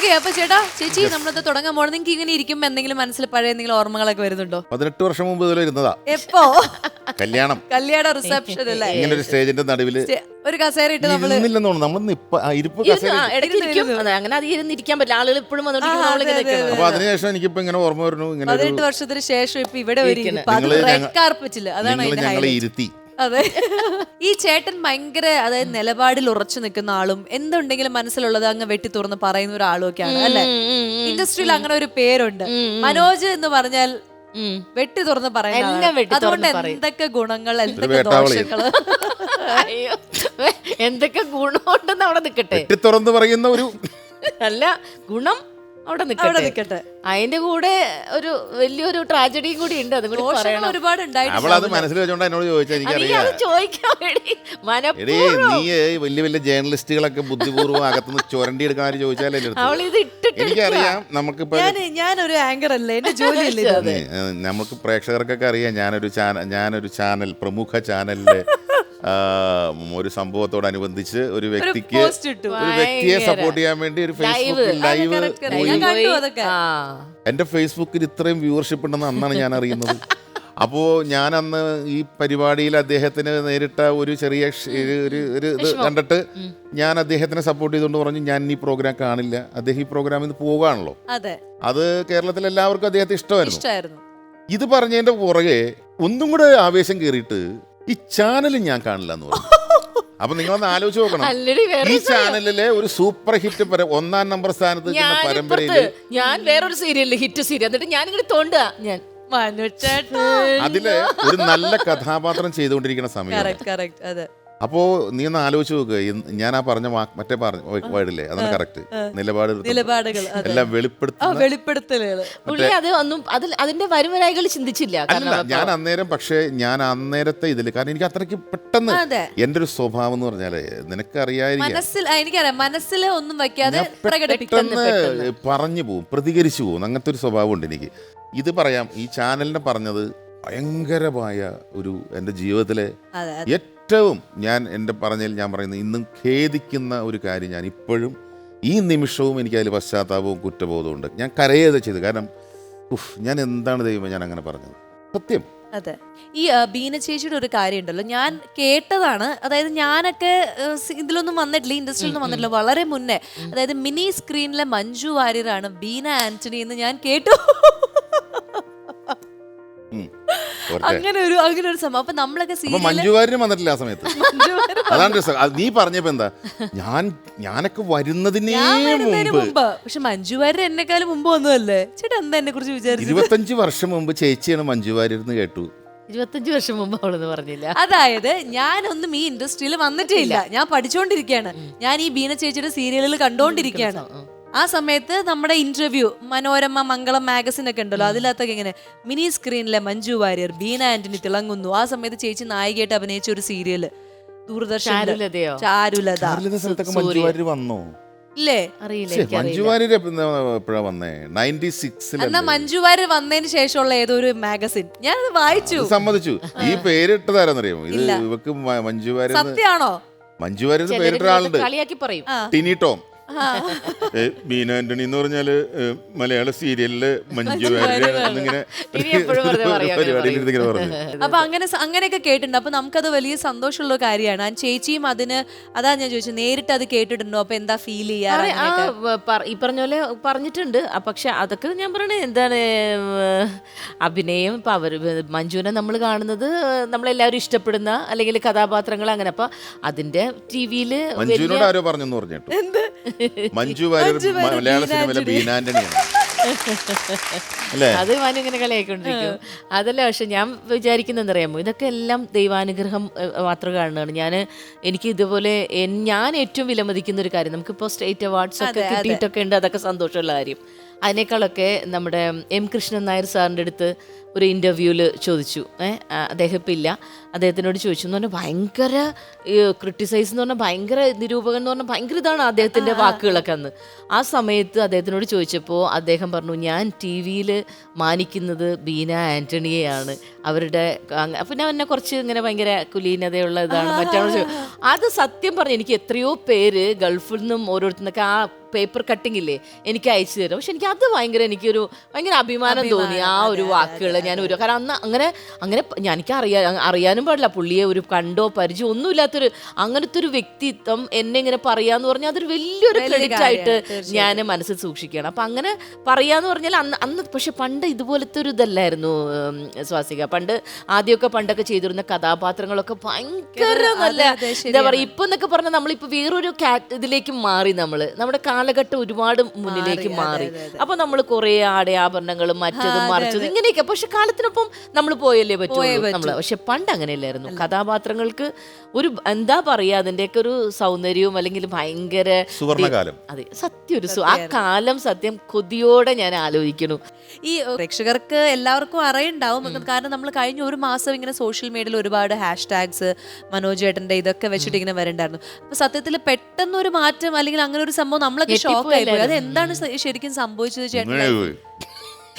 Okay അപ്പൊ ചേട്ടാ ചേച്ചി നമ്മളത് തുടങ്ങാൻ പോകണം നിങ്ങൾക്ക് ഇങ്ങനെ ഇരിക്കുമ്പോ എന്തെങ്കിലും മനസ്സിൽ പഴയ എന്തെങ്കിലും ഓർമ്മകളൊക്കെ വരുന്നുണ്ടോ? പതിനെട്ട് വർഷം മുമ്പ് ഇതിൽ ഇരുന്നതാ. എപ്പോ? കല്യാണം. കല്യാണ റിസപ്ഷൻ അല്ലേ? ഇങ്ങനെ ഒരു സ്റ്റേജിന്റെ നടുവിൽ. ഒരു കസേര ഇട്ട് നമ്മൾ ഇരുന്നില്ലെന്ന് തോന്നുന്നു. നമ്മൾ നിപ്പ ആ, ഇരിപ്പ് ഇരുന്ന് കസേര ആ, ഇടയ്ക്ക് ഇരിക്കും അതെ അങ്ങനെ അത് ഇരുന്നിരിക്കാൻ പറ്റില്ല. ആളുകൾ ഇപ്പോഴും വന്നോണ്ടിരിക്കുന്ന ആ, നമ്മളിങ്ങനെ നിൽക്കണം. അപ്പൊ അതിനുശേഷം എനിക്കിപ്പോ ഇങ്ങനെ ഓർമ്മ വരുന്നു. ഇങ്ങനെ ഒരു പതിനെട്ട് വർഷത്തിന് ശേഷം ഇപ്പൊ ഇവിടെ ഒരു ഇരിക്കുന്നു. ഇരിപ്പ്. അത് നിങ്ങൾ റെഡ് ഞങ്ങ- കാർപ്പറ്റിൽ അതാണ് നിങ്ങൾ അതിന്റെ ഞങ്ങളെ highlight. ഇരുത്തി. അതെ ഈ ചേട്ടൻ ഭയങ്കര അതായത് നിലപാടിൽ ഉറച്ചു നിൽക്കുന്ന ആളും എന്തുണ്ടെങ്കിലും മനസ്സിലുള്ളത് അങ്ങ് വെട്ടി തുറന്ന് പറയുന്ന ഒരാളും ഒക്കെയാണ് അല്ലെ. ഇൻഡസ്ട്രിയിൽ അങ്ങനെ ഒരു പേരുണ്ട്. മനോജ് എന്ന് പറഞ്ഞാൽ. വെട്ടി തുറന്ന് പറയുന്ന എല്ലാം ആളാണ്. വെട്ടി തുറന്ന് അതുകൊണ്ട് പറയും. എന്തൊക്കെ ഗുണങ്ങൾ എന്തൊക്കെ ദോഷങ്ങൾ ദോഷങ്ങൾ അയ്യോ എന്തൊക്കെ ഗുണമുണ്ടെന്ന് അവിടെ നിൽക്കട്ടെ വെട്ടിത്തുറന്ന് പറയുന്ന ഒരു അല്ല ഗുണം അവിടെ നിൽക്കട്ടെ നിൽക്കട്ടെ അതിന്റെ കൂടെ ഒരു വലിയൊരു ട്രാജഡിയും കൂടി ഉണ്ട് അതും കൂടി പറയണം. ഒരുപാട് അവൾ അത് ഉണ്ടായിട്ടുണ്ട് മനസ്സിൽ വെച്ചോണ്ട് എന്നോട് ചോദിച്ചാൽ നീ എനിക്കറിയാം. അത് ചോദിക്കാൻ വേണ്ടി എടീ മനഃപൂർവം നീ വലിയ വലിയ ജേർണലിസ്റ്റുകളൊക്കെ ബുദ്ധിപൂർവം അകത്തുനിന്ന് ചുരണ്ടി എടുക്കാൻ ആര് ചോദിച്ചാലേ എന്റെ അടുത്ത്. അവൾ ഇത് ഇട്ടിട്ട് എനിക്കറിയാം നമുക്കിപ്പോ ഞാൻ ഞാനൊരു ആങ്കർ അല്ലേ എന്റെ ജോലിയല്ലേ ഇത്? ഏ, നമുക്ക് പ്രേക്ഷകർക്കൊക്കെ അറിയാം ഞാനൊരു ചാനൽ ഞാനൊരു ചാനൽ പ്രമുഖ ചാനലിലെ ഒരു സംഭവത്തോടനുബന്ധിച്ച് ഒരു വ്യക്തിക്ക് ഒരു വ്യക്തിയെ സപ്പോർട്ട് ചെയ്യാൻ വേണ്ടി ഒരു ഫേസ്ബുക്ക് ലൈവ് എന്റെ ഫേസ്ബുക്കിൽ ഇത്രയും വ്യൂവർഷിപ്പ് ഉണ്ടെന്ന് അന്നാണ് ഞാൻ അറിയുന്നത്. അപ്പോൾ ഞാൻ അന്ന് ഈ പരിപാടിയിൽ അദ്ദേഹത്തിന് നേരിട്ട ഒരു ചെറിയ ഒരു ഒരു ഇത് കണ്ടിട്ട് ഞാൻ അദ്ദേഹത്തിനെ സപ്പോർട്ട് ചെയ്തുകൊണ്ട് പറഞ്ഞു ഞാൻ ഈ പ്രോഗ്രാം കാണില്ല. അദ്ദേഹം ഈ പ്രോഗ്രാമിൽ നിന്ന് പോവുകയാണല്ലോ അതെ. അത് കേരളത്തിൽ എല്ലാവർക്കും അദ്ദേഹത്തെ ഇഷ്ടമായിരുന്നു. ഇഷ്ടായിരുന്നു ഇത് പറഞ്ഞതിന്റെ പുറകെ ഒന്നും കൂടെ ആവേശം കയറിയിട്ട് ഈ ചാനൽ ഞാൻ കാണില്ല എന്ന് പറഞ്ഞു. അപ്പൊ നിങ്ങളൊന്ന് ആലോചിച്ച് നോക്കണം. അല്ലടി വേറെ ഈ ചാനലിലെ ഒരു സൂപ്പർ ഹിറ്റ് പര ഒന്നാം നമ്പർ സ്ഥാനത്ത് നിൽക്കുന്ന ഞാൻ പരമ്പരയിൽ ഇപ്പുറത്ത് ഞാൻ വേറൊരു സീരിയലിൽ ഹിറ്റ് സീരിയൽ എന്നിട്ട് ഞാൻ ഇങ്ങനെ തോണ്ടുക ഞാൻ മനുച്ചേട്ടാ അതിൽ ഒരു നല്ല കഥാപാത്രം ചെയ്തുകൊണ്ടിരിക്കുന്ന സമയം കറക്റ്റ് കറക്റ്റ് അതെ. അപ്പോ നീ ഒന്ന് ആലോചിച്ച് നോക്ക്. ഞാൻ ആ പറഞ്ഞ മറ്റേ പറഞ്ഞ വേർഡില്ലേ അതാണ് കറക്റ്റ് നിലപാട് നിലപാടുകൾ അതെ. എല്ലാം വെളിപ്പെടുത്തുന്ന വെളിപ്പെടുത്തലുകൾ പുള്ളി അത് ഒന്നും അതിൽ അതിന്റെ വരുവരായികൾ ചിന്തിച്ചില്ല അല്ല ഞാൻ അന്നേരം പക്ഷേ ഞാൻ അന്നേരത്തെ ഇതിൽ കാരണം എനിക്ക് അത്രയ്ക്ക് പെട്ടെന്ന് എന്റെ ഒരു സ്വഭാവം എന്ന് പറഞ്ഞാൽ നിനക്കറിയായിരിക്കും മനസ്സിൽ എനിക്കറിയാം. മനസ്സിൽ ഒന്നും വയ്ക്കാതെ പെട്ടെന്ന് പറഞ്ഞു പോവും പ്രതികരിച്ചു പോകും. അങ്ങനത്തെ ഒരു സ്വഭാവം ഉണ്ട് എനിക്ക്. ഇത് പറയാം ഈ ചാനലിനെ പറഞ്ഞത് ഭയങ്കരമായ ഒരു എന്റെ ജീവിതത്തിലെ അതെ ഏറ്റവും ഞാൻ എന്റെ പറഞ്ഞതിൽ ഞാൻ പറയുന്നത് ഇന്നും ഖേദിക്കുന്ന ഒരു കാര്യം ഞാൻ ഇപ്പോഴും ഈ നിമിഷവും എനിക്കതിൽ പശ്ചാത്താപവും കുറ്റബോധവും ഉണ്ട്. ഞാൻ കരയത് ചെയ്തു കാരണം ഉഫ് ഞാൻ എന്താണ് ദൈവം ഞാൻ അങ്ങനെ പറഞ്ഞത്? സത്യം. അതെ. ഈ ബീന ചേച്ചിയുടെ ഒരു കാര്യമുണ്ടല്ലോ. ഞാൻ കേട്ടതാണ്. അതായത് ഞാനൊക്കെ ഇതിലൊന്നും വന്നിട്ടില്ല ഇൻഡസ്ട്രിയിൽ ഒന്നും വന്നിട്ടില്ല. വളരെ മുന്നേ അതായത് മിനി സ്ക്രീനിലെ മഞ്ജു വാര്യരാണ് ബീന ആന്റണി എന്ന് ഞാൻ കേട്ടു. അങ്ങനെ ഒരു അങ്ങനെ ഒരു സംഭവം. അപ്പൊ നമ്മളൊക്കെ അപ്പൊ വന്നിട്ടില്ല ആ സമയത്ത്. അതാണ് രസം. അത് നീ പറഞ്ഞപ്പോ എന്താ? ഞാൻ ഞാനൊക്കെ വരുന്നതിനേ ഞാൻ വരുന്നതിന് മുമ്പ് മുമ്പ്. പക്ഷെ മഞ്ജുവാര്യർ എന്നെക്കാളും മുമ്പ് വന്നതല്ലേ? ചേട്ടാ എന്താ എന്നെ കുറിച്ച് വിചാരിച്ചു ഇരുപത്തഞ്ച് വർഷം മുമ്പ് ചേച്ചിയാണ് മഞ്ജു വാര്യർ എന്ന് കേട്ടു. ഇരുപത്തഞ്ച് വർഷം മുമ്പ് അവളെന്ന് പറഞ്ഞില്ല. അതായത് ഞാനൊന്നും ഈ ഇൻഡസ്ട്രിയിൽ വന്നിട്ടേ ഇല്ല. ഞാൻ പഠിച്ചുകൊണ്ടിരിക്കുകയാണ് ഞാൻ ഈ ബീന ചേച്ചിയുടെ സീരിയലിൽ കണ്ടുകൊണ്ടിരിക്കുകയാണ് ആ സമയത്ത് നമ്മുടെ ഇന്റർവ്യൂ മനോരമ മംഗളം മാഗസിൻ ഒക്കെ ഉണ്ടല്ലോ അതിലകത്തൊക്കെ ഇങ്ങനെ മിനി സ്ക്രീനിലെ മഞ്ജു വാര്യർ ബീന ആന്റണി തിളങ്ങുന്നു. ആ സമയത്ത് ചേച്ചി നായികയായിട്ട് അഭിനയിച്ച ഒരു സീരിയൽ ദൂരദർശൻ ചാരുലത. ചാരുലത മഞ്ജു വാര്യർ വന്നോ? ഇല്ലേ? അറിയില്ല മഞ്ജു വാര്യർ എപ്പോഴാ വന്നേ? നയന്റി സിക്സിൽ എന്നാ മഞ്ജു വാര്യർ വന്നതിന് ശേഷമുള്ള ഏതോ ഒരു മാഗസിൻ ഞാൻ അത് വായിച്ചു. സമ്മതിച്ചു. ഈ പേരിട്ടതാരെന്നറിയാമോ? ഇത്. ഇവക്ക് മഞ്ജു വാര്യർ സത്യമാണോ മഞ്ജു വാര്യർ പേരിട്ട ആളുണ്ട് കളിയാക്കി പറയും. ടിനി ടോം. ബീന ആന്റണി എന്ന് പറഞ്ഞാൽ മലയാള സീരിയലിൽ മഞ്ജു പരിപാടിയിൽ. പറഞ്ഞു. അപ്പൊ അങ്ങനെ അങ്ങനെയൊക്കെ കേട്ടിട്ടുണ്ട്. അപ്പൊ നമുക്കത് വലിയ സന്തോഷമുള്ള കാര്യമാണ്. ആ ചേച്ചിയും അതിന് അതാ ഞാൻ ചോദിച്ചത് നേരിട്ട് അത് കേട്ടിട്ടുണ്ടോ? അപ്പൊ എന്താ ഫീൽ ചെയ്യാറ് ഈ പറഞ്ഞ പോലെ പറഞ്ഞിട്ടുണ്ട്. പക്ഷെ അതൊക്കെ ഞാൻ പറയണേ എന്താണ് അഭിനയം ഇപ്പൊ അവർ മഞ്ജുവിനെ നമ്മൾ കാണുന്നത് നമ്മളെല്ലാവരും ഇഷ്ടപ്പെടുന്ന അല്ലെങ്കിൽ കഥാപാത്രങ്ങൾ അങ്ങനെ. അപ്പൊ അതിന്റെ ടി വിയിൽ മഞ്ജുവിനോട് ആരോ കേട്ടോ മഞ്ജു വാര്യർ മഞ്ജു വാര്യർ മലയാള ബീന സിനിമയിലെ ആന്റണി. ബീനാന്റണിയാണ് അല്ലേ? അത് ഇങ്ങനെ കളിയായിക്കൊണ്ടിരിക്കും അതല്ല പക്ഷെ ഞാൻ വിചാരിക്കുന്നതെന്ന് അറിയാമോ ഇതൊക്കെ എല്ലാം ദൈവാനുഗ്രഹം ഏഹ്, മാത്രം കാണുന്നതാണ് ഞാൻ എനിക്ക് ഇതുപോലെ എൻ- ഞാൻ ഏറ്റവും വിലമതിക്കുന്ന ഒരു കാര്യം. നമുക്കിപ്പോൾ സ്റ്റേറ്റ് അവാർഡ്സ് ഒക്കെ അതെ, അതെ. കിട്ടിയിട്ടൊക്കെ ഉണ്ട്. അതൊക്കെ സന്തോഷമുള്ള കാര്യം. അതിനേക്കാളൊക്കെ നമ്മുടെ എം കൃഷ്ണൻ നായർ സാറിന്റെ അടുത്ത് ഒരു ഇന്റർവ്യൂവിൽ ചോദിച്ചു. ഏഹ് അദ്ദേഹം ഇപ്പം ഇല്ല അദ്ദേഹത്തിനോട് ചോദിച്ചു. എന്ന് പറഞ്ഞാൽ ഭയങ്കര ക്രിട്ടിസൈസ് എന്ന് പറഞ്ഞാൽ ഭയങ്കര നിരൂപകൻ എന്ന് പറഞ്ഞാൽ ഭയങ്കര ഇതാണ് അദ്ദേഹത്തിന്റെ വാക്കുകളൊക്കെ അന്ന്. ആ സമയത്ത് അദ്ദേഹത്തിനോട് ചോദിച്ചപ്പോൾ അദ്ദേഹം പറഞ്ഞു ഞാൻ ടി വിയിൽ മാനിക്കുന്നത് ബീന ആന്റണിയെയാണ്. അവരുടെ പിന്നെ ഞാൻ എന്നെ കുറച്ച് ഇങ്ങനെ ഭയങ്കര കുലീനതയുള്ള ഇതാണ് മറ്റാണ്? അത് സത്യം പറഞ്ഞു എനിക്ക് എത്രയോ പേര് ഗൾഫിൽ നിന്നും ഓരോരുത്തർന്നൊക്കെ ആ പേപ്പർ കട്ടിംഗ് ഇല്ലേ എനിക്ക് അയച്ചു തരും. പക്ഷെ എനിക്ക് അത് ഭയങ്കര എനിക്കൊരു ഭയങ്കര അഭിമാനം തോന്നി. ആ ഒരു വാക്കുകൾ ഞാൻ ഒരു കാരണം അന്ന് അങ്ങനെ അങ്ങനെ ഞാൻ- എനിക്ക് അറിയാ അറിയാനും പാടില്ല. പുള്ളിയെ ഒരു കണ്ടോ പരിചയം ഒന്നുമില്ലാത്തൊരു അങ്ങനത്തെ ഒരു വ്യക്തിത്വം എന്നെ ഇങ്ങനെ പറയാന്ന് പറഞ്ഞാൽ അതൊരു വലിയൊരു ക്രെഡിറ്റ് ആയിട്ട് ഞാൻ മനസ്സിൽ സൂക്ഷിക്കുകയാണ്. അപ്പം അങ്ങനെ പറയാന്ന് പറഞ്ഞാൽ അന്ന് അന്ന് പക്ഷെ പണ്ട് ഇതുപോലത്തെ ഒരു ഇതല്ലായിരുന്നു സ്വാസിക. പണ്ട് ആദ്യമൊക്കെ പണ്ടൊക്കെ ചെയ്തിരുന്ന കഥാപാത്രങ്ങളൊക്കെ ഭയങ്കര നല്ല എന്താ പറയുക പറയാ ഇപ്പൊ എന്നൊക്കെ പറഞ്ഞാൽ നമ്മളിപ്പോ വേറൊരു ഇതിലേക്ക് മാറി നമ്മൾ നമ്മുടെ കാലഘട്ടം ഒരുപാട് മുന്നിലേക്ക് മാറി, അപ്പൊ നമ്മൾ കുറെ ആടയാഭരണങ്ങളും മറ്റതും മറിച്ചതും ഇങ്ങനെയൊക്കെ. പക്ഷെ കാലത്തിനൊപ്പം നമ്മൾ പോയല്ലേ പോയേ പറ്റുള്ളൂ പറ്റൂ. നമ്മൾ പക്ഷെ പണ്ട് അങ്ങനെയല്ലായിരുന്നു. കഥാപാത്രങ്ങൾക്ക് ഒരു എന്താ പറയാ അതിന്റെയൊക്കെ ഒരു സൗന്ദര്യവും അല്ലെങ്കിൽ ഭയങ്കര അതെ സത്യം ഒരു ആ കാലം സത്യം കൊതിയോടെ ഞാൻ ആലോചിക്കുന്നു. ഈ പ്രേക്ഷകർക്ക് എല്ലാവർക്കും അറിയണ്ടാവും. കാരണം നമ്മൾ കഴിഞ്ഞ ഒരു മാസം ഇങ്ങനെ സോഷ്യൽ മീഡിയയിൽ ഒരുപാട് ഹാഷ് ടാഗ്സ് മനോജ് ഏട്ടന്റെ ഇതൊക്കെ വെച്ചിട്ട് ഇങ്ങനെ വരണ്ടായിരുന്നു. അപ്പൊ സത്യത്തിൽ പെട്ടെന്ന് ഒരു മാറ്റം അല്ലെങ്കിൽ അങ്ങനെ ഒരു സംഭവം നമ്മളൊക്കെ ഷോക്ക് ആയി പോയി അത് എന്താണ് ശരിക്കും സംഭവിച്ചത് ചേട്ടൻ.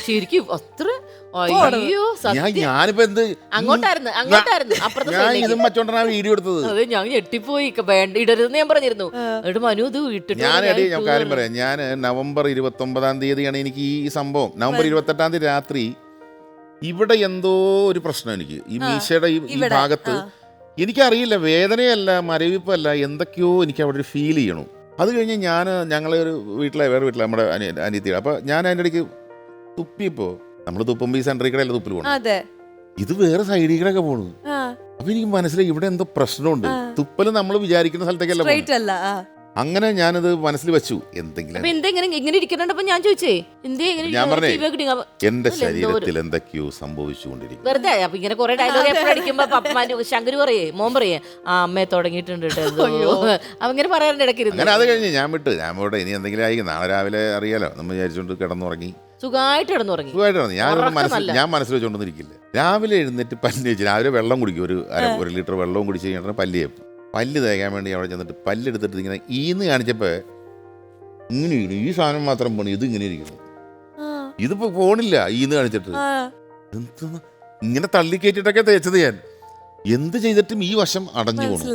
ശരിക്കും അത്ര അയ്യോ ഞാനിപ്പോ എന്ത്? അങ്ങോട്ടായിരുന്നു അങ്ങോട്ടായിരുന്നു അപ്പുറത്തെ. മറ്റോണ്ടാണ് വീഡിയോ എടുത്തത്. അതെ ഞാൻ ഞെട്ടിപ്പോയി. വേണ്ട ഇടരുതെന്ന് ഞാൻ പറഞ്ഞിരുന്നു. എന്നിട്ട് മനു ഇത് ഇട്ടിട്ട് ഞാൻ ഞാൻ എടി ഞാൻ കാര്യം. പറയാം. ഞാൻ നവംബർ ഇരുപത്തി ഒമ്പതാം തീയതിയാണ് എനിക്ക് ഈ സംഭവം. നവംബർ ഇരുപത്തെട്ടാം തീയതി രാത്രി ഇവിടെ എന്തോ ഒരു പ്രശ്നം എനിക്ക്. ഈ മീശയുടെ ഈ ഈ ഭാഗത്ത് എനിക്കറിയില്ല വേദനയല്ല മരവിപ്പല്ല എന്തൊക്കെയോ എനിക്ക് അവിടെ ഒരു ഫീൽ ചെയ്യണു. അത് കഴിഞ്ഞ് ഞാൻ ഞങ്ങളെ ഒരു വീട്ടിലെ വേറെ വീട്ടിലെ നമ്മുടെ അനിയ അനിയത്തി അപ്പോൾ ഞാൻ അതിന്റെ ഇടയ്ക്ക് തുപ്പിയപ്പോൾ നമ്മൾ തുപ്പുമ്പോൾ ഈ സെൻട്രിൽ കൂടെ അല്ല തുപ്പിൽ പോകണം ഇത് വേറെ സൈഡിൽ കൂടെ ഒക്കെ പോണു. അപ്പൊ എനിക്ക് മനസ്സിലായി ഇവിടെ എന്തോ പ്രശ്നമുണ്ട്. തുപ്പൽ നമ്മൾ വിചാരിക്കുന്ന സ്ഥലത്തേക്കല്ല അങ്ങനെ ഞാനത് മനസ്സിൽ വെച്ചു. എന്തെങ്കിലും ഇങ്ങനെ ഞാൻ ചോദിച്ചേ എന്തേ ഇങ്ങനെ ഞാൻ? പറഞ്ഞേ. എന്റെ ശരീരത്തിൽ എന്തൊക്കെയോ സംഭവിച്ചുകൊണ്ടിരിക്കും വെറുതെ അപ്പൊ ഇങ്ങനെ കുറെ ഡയലോഗ് എപ്പോഴും അടിക്കുമ്പോ പപ്പമാര് ശങ്കര് പറയേ മോൻ പറയേ ആ അമ്മയെ തുടങ്ങിയിട്ടുണ്ട് കേട്ടോ ഇങ്ങനെ പറയാറുണ്ട് ഇടയ്ക്കിരുന്ന്. അങ്ങനെ അത് കഴിഞ്ഞ് ഞാൻ വിട്ടു. ഞാൻ പോട്ടെ ഇനി എന്തെങ്കിലും ആയിരിക്കും. നാളെ രാവിലെ അറിയാലോ. നമ്മൾ വിചാരിച്ചോണ്ട് കിടന്നുറങ്ങി. സുഖമായിട്ട് കിടന്നുറങ്ങി. സുഖമായിട്ട് കിടന്നു ഞാൻ മനസ്സിൽ. ഞാൻ മനസ്സിൽ വെച്ചുകൊണ്ടൊന്നും ഇരിക്കില്ല. രാവിലെ എഴുന്നേറ്റ് പല്ല് വെച്ച് രാവിലെ വെള്ളം കുടിക്കും. ഒരു അര ഒരു ലിറ്റർ വെള്ളവും കുടിച്ച് കഴിഞ്ഞിട്ട് പല്ല് ചേപ്പും പല്ല് തേക്കാൻ വേണ്ടി അവിടെ ചെന്നിട്ട് പല്ലെടുത്തിട്ട് ഇങ്ങനെ ഈന്ന് കാണിച്ചപ്പോൾ ഇങ്ങനെ ഇരിക്കുന്നു. ഈ സാധനം മാത്രം പോണു ഇത് ഇങ്ങനെ ഇരിക്കുന്നു. ആ, ഇതിപ്പോ പോണില്ല ഈന്ന് കാണിച്ചിട്ട്. ഇങ്ങനെ തള്ളിക്കേറ്റിട്ടൊക്കെ തേച്ചത് ഞാൻ. എന്ത് ചെയ്തിട്ടും ഈ വശം അടഞ്ഞു പോണു.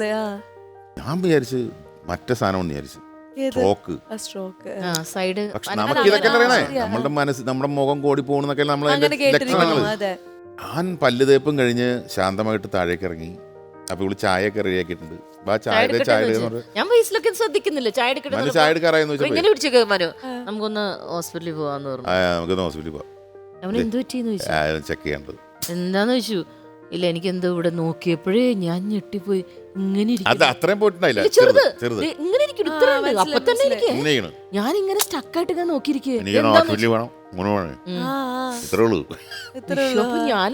ഞാൻ വിചാരിച്ച് മറ്റേ സാധനം വിചാരിച്ചു? സ്ട്രോക്ക്. ആ സ്ട്രോക്ക്. ആ സൈഡ് പക്ഷെ നമുക്ക് ഇതൊക്കെ അറിയണേ? നമ്മളുടെ നമ്മുടെ മനസ്സ് നമ്മുടെ മുഖം കോടി പോകണെന്നൊക്കെ നമ്മൾ ലക്ഷണങ്ങൾ ഞാൻ പല്ല് തേപ്പും കഴിഞ്ഞ് ശാന്തമായിട്ട് താഴേക്ക് ഇറങ്ങി അപ്പൊ റെഡിയാക്കിയിട്ടുണ്ട് ആ ചായ ചായ ഇട്, ചായ ഞാൻ വയസ്സിലൊക്കെ ശ്രദ്ധിക്കുന്നില്ല. ചായ മനു ചായ എടുക്കാറായെന്ന് അപ്പൊ വെച്ചപ്പോ ഇങ്ങനെ പിടിച്ചേക്ക് മനു നമുക്കൊന്ന് ഹോസ്പിറ്റലിൽ പോവാന്ന് പറഞ്ഞു. നമുക്കൊന്ന് ഹോസ്പിറ്റലിൽ പോവാം. അവൻ എന്ത് പറ്റിയെന്ന് ചോദിച്ചു. ചെക്ക് ചെയ്യേണ്ടത് എന്താന്ന് ചോദിച്ചു? ഇല്ല എനിക്ക് എന്തോ ഇവിടെ നോക്കിയപ്പോഴേ ഞാൻ ഞെട്ടിപ്പോയി. ഇങ്ങനെ അത്. അത്രയും പോയിട്ടുണ്ടായില്ല. ചെറുത്. ചെറുത് ഇങ്ങനെ അപ്പൊ തന്നെ എനിക്ക് ഇങ്ങനെ ഞാൻ ഇങ്ങനെ സ്റ്റക്കായിട്ട് ഇങ്ങനെ നോക്കിയിരിക്കുക വേണം. ഞാൻ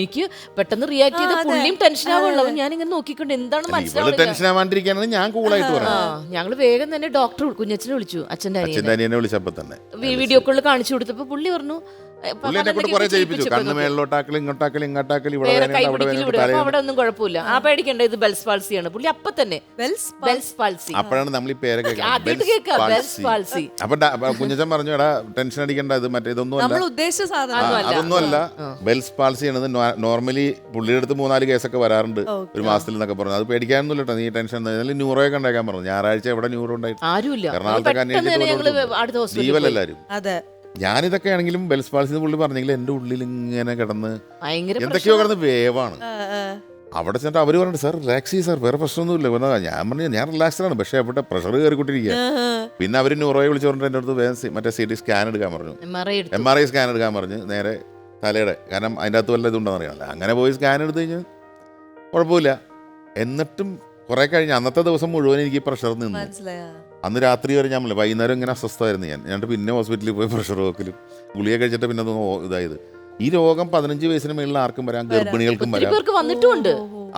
എനിക്ക് പെട്ടെന്ന് റിയാക്ട് ചെയ്ത്. പുള്ളിയും ടെൻഷൻ ആവുള്ളൂ ഞാൻ ഇങ്ങനെ നോക്കിക്കൊണ്ട് എന്താണ് മനസ്സിലാവുന്നത് ഞങ്ങൾ വേഗം തന്നെ ഡോക്ടർ കുഞ്ഞച്ഛനെ വിളിച്ചു. അച്ഛന്റെ അനിയനെ. വീഡിയോ കോളിൽ കാണിച്ചു കൊടുത്തപ്പോ പുള്ളി പറഞ്ഞു പുള്ളി എന്നെ കൊണ്ട് പകലൊക്കെ കുറെ ഇപ്പൊ ചെയ്യിപ്പിച്ചു. ചെയ്യിപ്പിച്ചപ്പോ കണ്ണ് മേളിലോട്ടാക്കൽ ഇങ്ങോട്ടാക്കൽ ഇങ്ങോട്ടാക്കൽ ഇവിടെ വേറെ വേദനയുണ്ട്, കൈ അവിടെ ഒന്നും കുഴപ്പമില്ല. ആ. പേടിക്കണ്ട ഇത് ബെൽസ് പാൾസിയാണ്. പുള്ളി അപ്പൊ തന്നെ ബെൽസ് പാൾസി. അപ്പോഴാണ് നമ്മൾ ഈ പാൾസി. അപ്പൊ കുഞ്ഞച്ചൻ പറഞ്ഞു എടാ ടെൻഷൻ അടിക്കണ്ട ഇത് മറ്റേ ഇതൊന്നും അല്ല. അതൊന്നും ബെൽസ് പാൾസി ആണത് നോർമലി പുള്ളിയുടെ അടുത്ത് മൂന്നാൽ കേസൊക്കെ വരാറുണ്ട്. ഒരു മാസത്തിൽ എന്നൊക്കെ പറഞ്ഞു. അത് പേടിക്കാനൊന്നും ഇല്ല നീ ടെൻഷൻ ന്യൂറോയൊക്കെ ഉണ്ടാക്കാൻ പറഞ്ഞു. ഞായറാഴ്ച എവിടെ ന്യൂറോ ഉണ്ടായിട്ട്? ആരും എറണാകുളത്തൊക്കെ ജീവലെല്ലാരും അതെ. ഞാനിതൊക്കെ ആണെങ്കിലും ബെൽസ് പാൾസി എന്ന് പുള്ളി പറഞ്ഞെങ്കിൽ എന്റെ ഉള്ളിൽ ഇങ്ങനെ കിടന്ന് എന്തൊക്കെയോ കിടന്ന് വേവാണ്. അവിടെ ചെന്നിട്ട് അവർ പറഞ്ഞു സാർ റിലാക്സ് ചെയ്യും സാർ വേറെ പ്രശ്നമൊന്നുമില്ല. ഞാൻ പറഞ്ഞു ഞാൻ റിലാക്സ്ഡ് ആണ് പക്ഷേ അവിടെ പ്രഷർ കയറിക്കൊണ്ടിരിക്കുക പിന്നെ അവർ ന്യൂറോയെ വിളിച്ചു പറഞ്ഞിട്ട് എന്റെ അടുത്ത് വേഗം മറ്റേ സി ടി സ്കാൻ എടുക്കാൻ പറഞ്ഞു. എം ആർ ഐ സ്കാൻ എടുക്കാൻ പറഞ്ഞു നേരെ തലയുടെ കാരണം അതിന്റെ അകത്ത് വല്ല ഇതുണ്ടെന്ന് അറിയാമല്ലോ അങ്ങനെ പോയി സ്കാൻ എടുത്തു കഴിഞ്ഞാൽ കുഴപ്പമില്ല. എന്നിട്ടും കുറെ കഴിഞ്ഞ് അന്നത്തെ ദിവസം മുഴുവൻ എനിക്ക് പ്രഷർ നിന്നു. അന്ന് രാത്രി വരെ ഞാൻ വൈകുന്നേരം ഇങ്ങനെ അസ്വസ്ഥമായിരുന്നു ഞാൻ. എന്നിട്ട് പിന്നെ ഹോസ്പിറ്റലിൽ പോയി പ്രഷർ നോക്കലും ഗുളിക കഴിച്ചിട്ട് പിന്നെ അതൊന്ന് ഇതായത്. ഈ രോഗം പതിനഞ്ച് വയസ്സിന് മേളിൽ ആർക്കും വരാം ഗർഭിണികൾക്കും വരാം.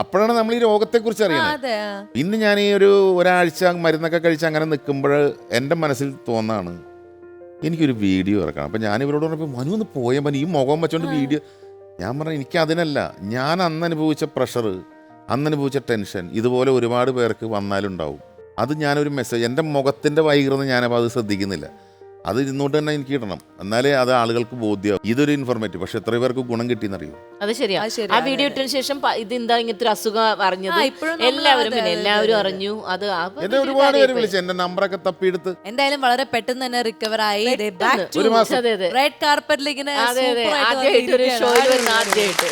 അപ്പോഴാണ് നമ്മൾ ഈ രോഗത്തെക്കുറിച്ച് കുറിച്ച് അറിയുന്നത്. പിന്നെ ഞാൻ ഈ ഒരു ഒരാഴ്ച മരുന്നൊക്കെ കഴിച്ച് അങ്ങനെ നിൽക്കുമ്പോൾ എന്റെ മനസ്സിൽ തോന്നാണ് എനിക്കൊരു വീഡിയോ ഇറക്കണം. അപ്പം ഞാൻ ഇവരോട് പറഞ്ഞപ്പോൾ മനു ഒന്ന് പോയ മതി ഈ മുഖം വെച്ചോണ്ട് വീഡിയോ. ഞാൻ പറഞ്ഞു എനിക്ക് അതിനല്ല. ഞാൻ അന്ന് അനുഭവിച്ച പ്രഷർ അന്ന് അനുഭവിച്ച ടെൻഷൻ ഇതുപോലെ ഒരുപാട് പേർക്ക് വന്നാലുണ്ടാവും. അത് ഞാനൊരു മെസ്സേജ് എന്റെ മുഖത്തിന്റെ വൈകൃതം ഞാനപ്പോൾ അത് ശ്രദ്ധിക്കുന്നില്ല. അത് ഇരുന്നോട്ട് തന്നെ എനിക്ക് കിട്ടണം. എന്നാലേ അത് ആളുകൾക്ക് ബോധ്യമാവും ഇതൊരു ഇൻഫോർമേറ്റീവ് പക്ഷെ എത്ര പേർക്ക് ഗുണം കിട്ടിയെന്നറിയോ? അത് ശരിയാ. അത് ശരിയാ, ആ വീഡിയോ ഇട്ടതിന് ശേഷം ഇത് എന്താ ഇങ്ങനത്തെ ഒരു അസുഖം അറിഞ്ഞത്? എല്ലാവരും പിന്നെ എല്ലാവരും അറിഞ്ഞു. അത് എന്നെ ഒരുപാട് പേര്. വിളിച്ചു എന്റെ നമ്പറൊക്കെ തപ്പിയെടുത്ത്. എന്തായാലും വളരെ പെട്ടെന്ന് തന്നെ റിക്കവർ ആയി. ഒരു മാസം. റെഡ് കാർപ്പറ്റിൽ ഇങ്ങനെ ആദ്യമായിട്ട് ഒരു. ഷോയിൽ ആദ്യമായിട്ട്.